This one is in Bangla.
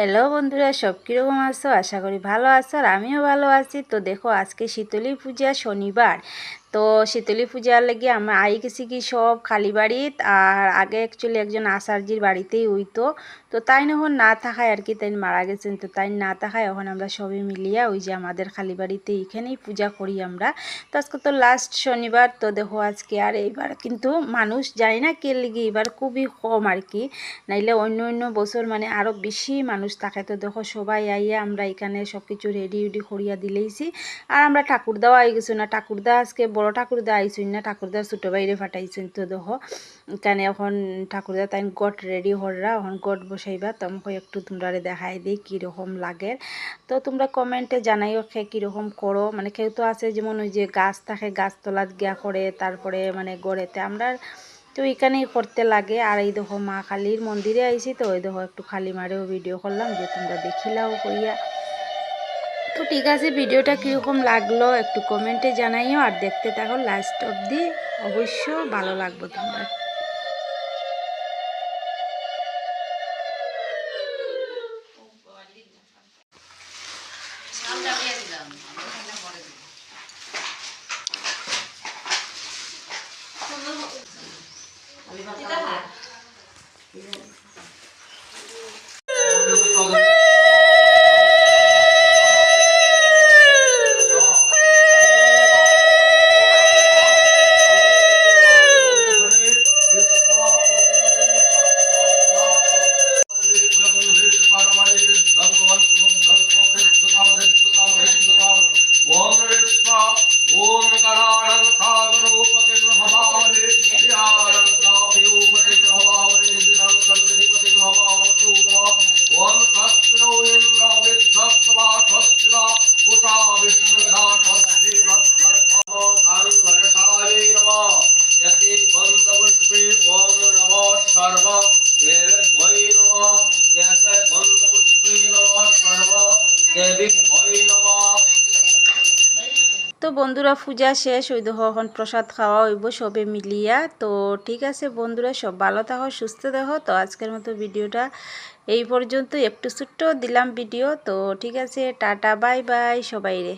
হ্যালো বন্ধুরা, সব কীরকম আছো? আশা করি ভালো আসো আর আমিও ভালো আছি। তো দেখো, আজকে শীতলী পূজা শনিবার। তো শীতলী পূজার লেগে আমি আই গেছি কি সব খালি বাড়িত, আর আগে অ্যাকচুয়ালি একজন আসারজির বাড়িতেই হইতো। তো তাই যখন না থাকায় আর কি তাই মারা গেছেন। তো তাই না থাকায় এখন আমরা সবাই মিলিয়া ওই যে আমাদের খালি বাড়িতে এখানেই পূজা করি আমরা। তো আজকে তো লাস্ট শনিবার, তো দেখো আজকে আর এইবার কিন্তু মানুষ জানি না কে লেগে এবার খুবই কম আর কি। নাইলে অন্য অন্য বছর মানে আরও বেশি মানুষ থাকে। তো দেখো সবাই আইয়া আমরা এখানে সব কিছু রেডি উডি করিয়া দিলেইছি। আর আমরা ঠাকুরদাও আই গেছো না। ঠাকুরদা আজকে বড় ঠাকুরদা আইসুন না ঠাকুরদার ছোটো বাইরে ফাটাইছুন তো দেখো এখানে এখন ঠাকুরদা তাই গট রেডি হররা, এখন গট বসাইবা। তোমাকে একটু তোমরা দেখাই দিই কীরকম লাগে। তো তোমরা কমেন্টে জানাইও খে কীরকম করো। মানে কেউ তো আছে যেমন ওই যে গাছ থাকে, গাছ গাছতলাত গিয়া করে, তারপরে মানে গড়েতে। আমরা তো এখানেই করতে লাগে। আর এই দেখো মা কালীর মন্দিরে আইছি তো, ওই দেখো একটু খালি মারেও ভিডিও করলাম যে তোমরা দেখিলাও কইয়া। তো ঠিক আছে, ভিডিওটা কীরকম লাগল একটু কমেন্টে জানাইও, আর দেখতে থাকো লাস্ট অবধি, অবশ্য ভালো লাগবে তোমরা। তো বন্ধুরা, পূজা শেষ, ওই এখন প্রসাদ খাওয়া হইব সবে মিলিয়া। তো ঠিক আছে বন্ধুরা, সব ভালো থাকো, সুস্থ দেখো। তো আজকের মতো ভিডিওটা এই পর্যন্ত একটু ছোট্ট দিলাম ভিডিও। তো ঠিক আছে, টাটা, বাই বাই, সবাই রে।